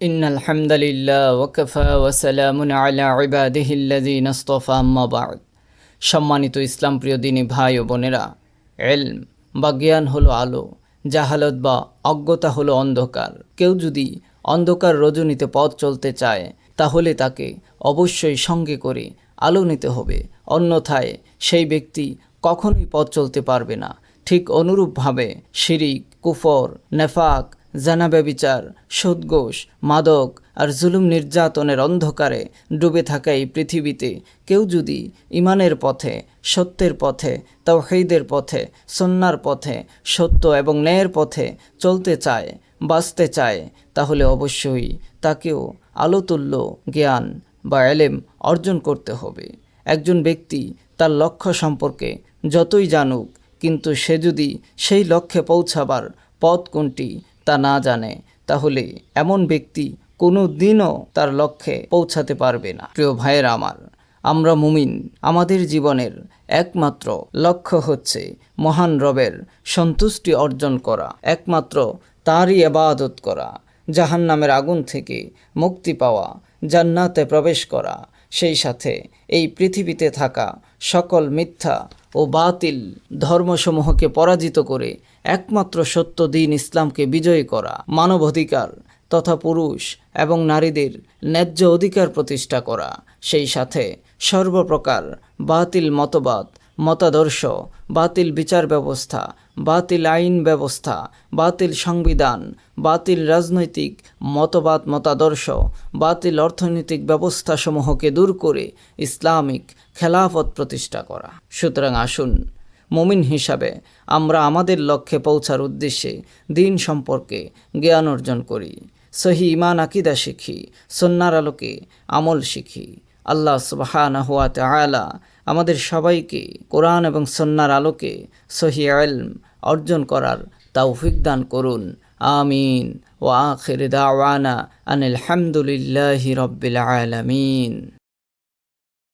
إن الحمد لله وكفى وسلام على عباده الذين اصطفى أما بعد সম্মানিত ইসলাম প্রিয় দিনী ভাই ও বোনেরা এলম বা জ্ঞান হলো আলো জাহালত বা অজ্ঞতা হলো অন্ধকার কেউ যদি অন্ধকার রজনীতে পথ চলতে চায় তাহলে তাকে অবশ্যই সঙ্গে করে আলো নিতে হবে অন্যথায় সেই ব্যক্তি কখনোই পথ চলতে পারবে না ঠিক অনুরূপভাবে শিরিক কুফর নেফাক জানাবে বিচার, সুদঘোষ, মাদক আর জুলুম নির্যাতনের অন্ধকারে ডুবে থাকা এই পৃথিবীতে কেউ যদি ইমানের পথে, সত্যের পথে, তাওহীদের পথে সন্ন্যার পথে, সত্য এবং ন্যায়ের পথে চলতে চায়, বাঁচতে চায়, তাহলে অবশ্যই তাকেও আলোতুল্য জ্ঞান বা এলেম অর্জন করতে হবে। একজন ব্যক্তি তার লক্ষ্য সম্পর্কে যতই জানুক, কিন্তু সে যদি সেই লক্ষ্যে পৌঁছাবার পথ কোনটি তা না জানে, তাহলে এমন ব্যক্তি কোনো দিনও তার লক্ষ্যে পৌঁছাতে পারবে না। প্রিয় ভাইয়ের আমার, আমরা মুমিন, আমাদের জীবনের একমাত্র লক্ষ্য হচ্ছে মহান রবের সন্তুষ্টি অর্জন করা, একমাত্র তারই এবাদত করা, জাহান্নামের আগুন থেকে মুক্তি পাওয়া, জান্নাতে প্রবেশ করা সেই সাথে এই পৃথিবীতে থাকা সকল মিথ্যা ও বাতিল ধর্মসমূহকে পরাজিত করে একমাত্র সত্য দিন ইসলামকে বিজয়ী করা মানবাধিকার তথা পুরুষ এবং নারীদের ন্যায্য অধিকার প্রতিষ্ঠা করা, সেই সাথে সর্বপ্রকার বাতিল মতবাদ মতাদর্শ, বাতিল বিচার ব্যবস্থা, বাতিল আইন ব্যবস্থা, বাতিল সংবিধান, বাতিল রাজনৈতিক মতবাদ মতাদর্শ, বাতিল অর্থনৈতিক ব্যবস্থাসমূহকে দূর করে ইসলামিক খেলাফত প্রতিষ্ঠা করা। সুতরাং আসুন, মুমিন হিসাবে আমরা আমাদের লক্ষ্যে পৌঁছার উদ্দেশ্যে দিন সম্পর্কে জ্ঞান অর্জন করি। সহি ইমান আকিদা শিখি সন্ন্যার আলোকে আমল শিখি। আল্লাহ সুবাহান হুয়া তালা আমাদের সবাইকে কোরআন এবং সন্ন্যার আলোকে সহি আলম অর্জন করার তৌফিক দান করুন। আমিন। ও আখির দাওয়ানা আনিল হামদুলিল্লাহি রব্বিল আলামিন।